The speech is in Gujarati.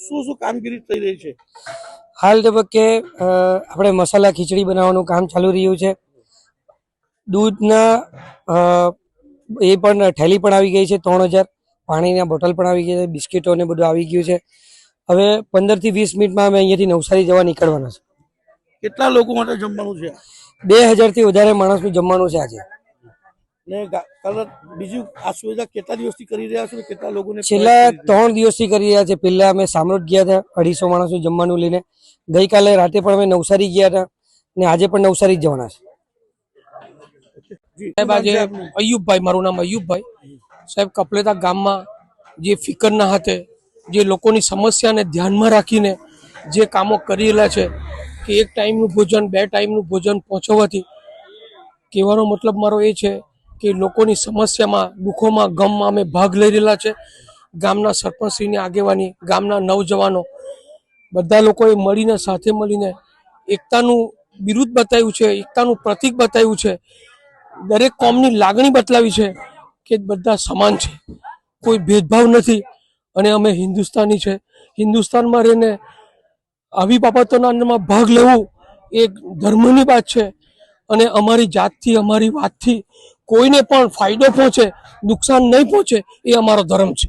શું શું કામગીરી થઈ રહી છે? હાલ તબક્કે આપણે મસાલા ખીચડી બનાવવાનું કામ ચાલુ રહ્યું છે. દૂધના એ પણ થેલી પણ આવી ગઈ છે ત્રણ હજાર. પાણીના બોટલ પણ આવી ગઈ છે બિસ્કીટો ને બધું આવી ગયું છે. હવે પંદરથી વીસ મિનિટમાં અમે અહીંયાથી નવસારી જવા નીકળવાના છે. કેટલા લોકો માટે જમવાનું છે? બે હજારથી વધારે માણસનું જમવાનું છે આજે. ને કલર બીજું આ સુવિધા કેટલા દિવસથી કરી રહ્યા છો કેટલા લોકોને છેલ્લા ત્રણ દિવસથી કરી રહ્યા છે. પહેલા અમે સામરોદ ગયા હતા અઢીસો માણસો જમવાનું લઈને. ગઈકાલે રાતે પણ અમે નવસારી ગયા હતા ને આજે પણ નવસારી જ જવાના છે. સાહેબ આજે અયુબભાઈ મારું નામ અયુબભાઈ. સાહેબ કપલેતા ગામમાં જે ફિકરના હાથે જે લોકોની સમસ્યાને ધ્યાનમાં રાખીને જે કામો કરેલા છે કે એક ટાઈમનું ભોજન બે ટાઈમનું ભોજન પહોંચવાથી કહેવાનો મતલબ મારો એ છે કે લોકોની સમસ્યામાં, દુઃખોમાં, ગમમાં અમે ભાગ લઈ રહેલા છે. ગામના સરપંચશ્રીની આગેવાની, ગામના નવજવાનો, બધા લોકોએ મળીને, સાથે મળીને એકતાનું બિરુદ બતાવ્યું છે, એકતાનું પ્રતીક બતાવ્યું છે. દરેક કોમની લાગણી બતલાવી છે કે બધા સમાન છે. કોઈ ભેદભાવ નથી અને અમે હિન્દુસ્તાની છે. હિન્દુસ્તાનમાં રહીને આવી બાબતોના અંદરમાં ભાગ લેવું એ ધર્મની વાત છે. અને અમારી જાતથી, અમારી વાતથી કોઈને પણ ફાયદો પહોંચે નુકસાન નહીં પહોંચે એ અમારો ધર્મ છે.